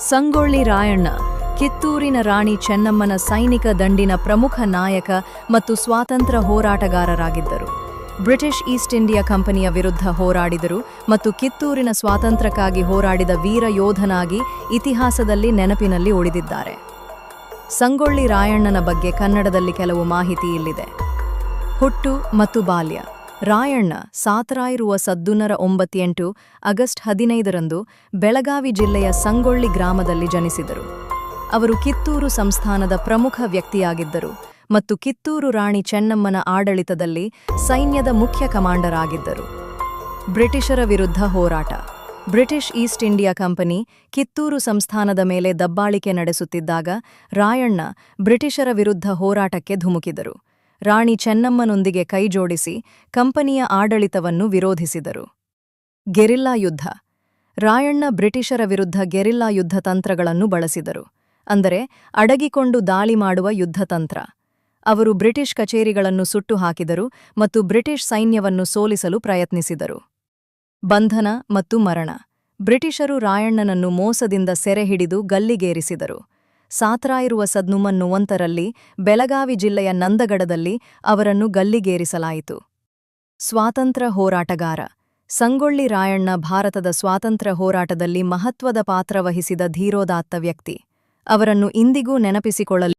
ಸಂಗೊಳ್ಳಿ ರಾಯಣ್ಣ, ಕಿತ್ತೂರಿನ ರಾಣಿ ಚೆನ್ನಮ್ಮನ ಸೈನಿಕ ದಂಡಿನ ಪ್ರಮುಖ ನಾಯಕ ಮತ್ತು ಸ್ವಾತಂತ್ರ್ಯ ಹೋರಾಟಗಾರರಾಗಿದ್ದರು. ಬ್ರಿಟಿಷ್ ಈಸ್ಟ್ ಇಂಡಿಯಾ ಕಂಪನಿಯ ವಿರುದ್ಧ ಹೋರಾಡಿದರು ಮತ್ತು ಕಿತ್ತೂರಿನ ಸ್ವಾತಂತ್ರ್ಯಕ್ಕಾಗಿ ಹೋರಾಡಿದ ವೀರ ಯೋಧನಾಗಿ ಇತಿಹಾಸದಲ್ಲಿ ನೆನಪಿನಲ್ಲಿ ಉಳಿದಿದ್ದಾರೆ. ಸಂಗೊಳ್ಳಿ ರಾಯಣ್ಣನ ಬಗ್ಗೆ ಕನ್ನಡದಲ್ಲಿ ಕೆಲವು ಮಾಹಿತಿ ಇಲ್ಲಿದೆ. ಹುಟ್ಟು ಮತ್ತು ಬಾಲ್ಯ. ರಾಯಣ್ಣ ಸಾತರಾಯಿರುವ ಸದ್ದುನರ ಒಂಬತ್ತೆಂಟು ಆಗಸ್ಟ್ ಹದಿನೈದರಂದು ಬೆಳಗಾವಿ ಜಿಲ್ಲೆಯ ಸಂಗೊಳ್ಳಿ ಗ್ರಾಮದಲ್ಲಿ ಜನಿಸಿದರು. ಅವರು ಕಿತ್ತೂರು ಸಂಸ್ಥಾನದ ಪ್ರಮುಖ ವ್ಯಕ್ತಿಯಾಗಿದ್ದರು ಮತ್ತು ಕಿತ್ತೂರು ರಾಣಿ ಚೆನ್ನಮ್ಮನ ಆಡಳಿತದಲ್ಲಿ ಸೈನ್ಯದ ಮುಖ್ಯ ಕಮಾಂಡರ್ ಆಗಿದ್ದರು ಬ್ರಿಟಿಷರ ವಿರುದ್ಧ ಹೋರಾಟ. British East India company Kittur ಸಂಸ್ಥಾನದ ಮೇಲೆ ದಬ್ಬಾಳಿಕೆ ನಡೆಸುತ್ತಿದ್ದಾಗ ರಾಯಣ್ಣ ಬ್ರಿಟಿಷರ ವಿರುದ್ಧ ಹೋರಾಟಕ್ಕೆ ಧುಮುಕಿದರು. ರಾಣಿ ಚೆನ್ನಮ್ಮನೊಂದಿಗೆ ಕೈಜೋಡಿಸಿ ಕಂಪನಿಯ ಆಡಳಿತವನ್ನು ವಿರೋಧಿಸಿದರು. ಗೆರಿಲ್ಲಾ ಯುದ್ಧ. ರಾಯಣ್ಣ ಬ್ರಿಟಿಷರ ವಿರುದ್ಧ ಗೆರಿಲ್ಲಾ ಯುದ್ಧ ತಂತ್ರಗಳನ್ನು ಬಳಸಿದರು. ಅಂದರೆ ಅಡಗಿಕೊಂಡು ದಾಳಿ ಮಾಡುವ ಯುದ್ಧತಂತ್ರ ಅವರು ಬ್ರಿಟಿಷ್ ಕಚೇರಿಗಳನ್ನು ಸುಟ್ಟು ಹಾಕಿದರು ಮತ್ತು ಬ್ರಿಟಿಷ್ ಸೈನ್ಯವನ್ನು ಸೋಲಿಸಲು ಪ್ರಯತ್ನಿಸಿದರು. ಬಂಧನ ಮತ್ತು ಮರಣ. ಬ್ರಿಟಿಷರು ರಾಯಣ್ಣನನ್ನು ಮೋಸದಿಂದ ಸೆರೆಹಿಡಿದು ಗಲ್ಲಿಗೇರಿಸಿದರು. ಸಾತ್ರಾಯಿರುವ ಸದ್ನುಮನ್ನುವಂತರಲ್ಲಿ ಬೆಳಗಾವಿ ಜಿಲ್ಲೆಯ ನಂದಗಡದಲ್ಲಿ ಅವರನ್ನು ಗಲ್ಲಿಗೇರಿಸಲಾಯಿತು. ಸ್ವಾತಂತ್ರ್ಯ ಹೋರಾಟಗಾರ. ಸಂಗೊಳ್ಳಿ ರಾಯಣ್ಣ ಭಾರತದ ಸ್ವಾತಂತ್ರ್ಯ ಹೋರಾಟದಲ್ಲಿ ಮಹತ್ವದ ಪಾತ್ರ ವಹಿಸಿದ ಧೀರೋದಾತ್ತ ವ್ಯಕ್ತಿ. ಅವರನ್ನು ಇಂದಿಗೂ ನೆನಪಿಸಿಕೊಳ್ಳಲು.